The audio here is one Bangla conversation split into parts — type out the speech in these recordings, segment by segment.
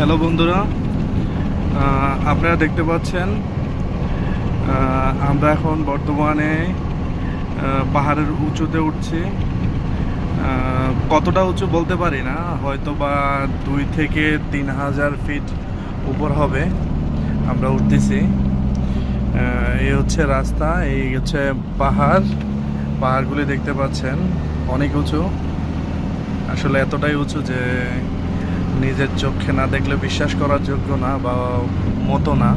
হ্যালো বন্ধুরা আপনারা দেখতে পাচ্ছেন আমরা এখন বর্তমানে পাহাড়ের উঁচুতে উঠছি। কতটা উঁচু বলতে পারি না হয়তো বা দুই থেকে তিন হাজার ফিট উপর হবে, আমরা উঠতেছি। এই হচ্ছে রাস্তা, এই হচ্ছে পাহাড়, পাহাড়গুলি দেখতে পাচ্ছেন, অনেক উঁচু। আসলে এতটাই উঁচু যে নিজের চোখে না দেখলে বিশ্বাস করার যোগ্য না বা মতো না।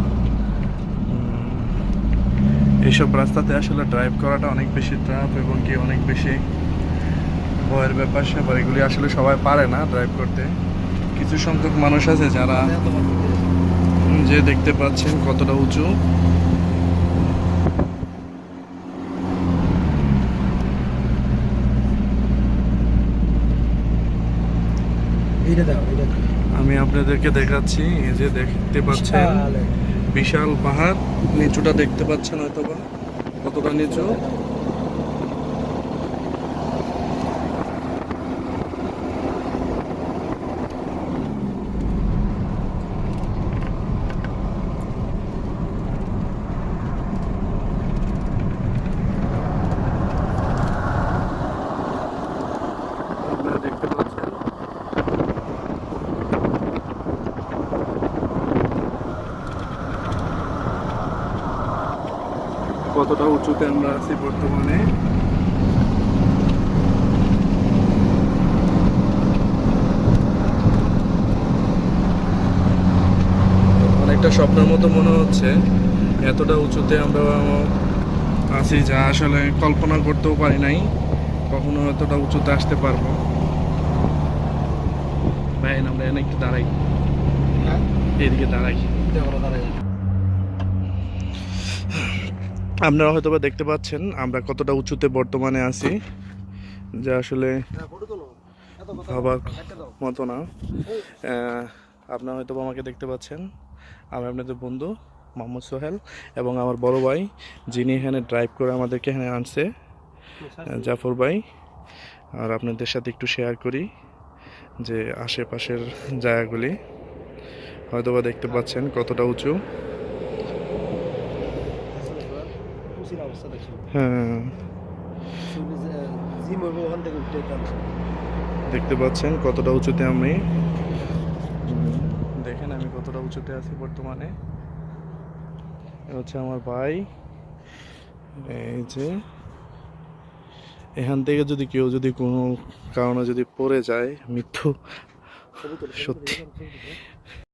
এইসব রাস্তাতে আসলে ড্রাইভ করাটা অনেক বেশি ট্রাফ এবং কি অনেক বেশি ভয়ের ব্যাপার স্যাপার এগুলি আসলে সবাই পারে না ড্রাইভ করতে। কিছু সংখ্যক মানুষ আছে যারা যে দেখতে পাচ্ছেন কতটা উঁচু। দাও আমি আপনাদেরকে দেখাচ্ছি এই যে দেখতে পাচ্ছেন বিশাল বিশাল পাহাড় নিচুটা দেখতে পাচ্ছেন হয়তো বা কতটা নিচু আপনারা দেখতে পাচ্ছেন কতটা উঁচুতে আমরা আছি বর্তমানে অনেকটা স্বপ্নের মতো মনে হচ্ছে এতটা উঁচুতে আমরা আছি যা আসলে কল্পনা করতেও পারি নাই কখনো এতটা উঁচুতে আসতে পারব ভাই আমরা এখানে একটু দাঁড়াই হ্যাঁ? এদিকে দাঁড়াই দাঁড়াই। আপনারা হয়তো বা দেখতে পাচ্ছেন, আমরা কতটা উঁচুতে বর্তমানে আছি। যা আসলে ভাবার। মতো না। আপনারা হয়তো আমাকে দেখতে পাচ্ছেন। আমি আপনাদের বন্ধু মোহাম্মদ সোহেল এবং আমার বড় ভাই, যিনি এখানে ড্রাইভ করে আমাদেরকে এখানে আনছে জাফর ভাই। আর আপনাদের সাথে একটু শেয়ার করি যে আশেপাশের জায়গাগুলি। হয়তোবা দেখতে পাচ্ছেন কতটা উঁচু। অবস্থা। হ্যাঁ। জিম হইবো, ওখান থেকে উঠতে দেখতে পাচ্ছেন কতটা উঁচুতে আমি। দেখেন আমি কতটা উঁচুতে আছি বর্তমানে। হচ্ছে আমার ভাই। এই যে। এখান থেকে যদি কেউ যদি কোনো কারণে যদি পড়ে যায় মৃত্যু সত্যি।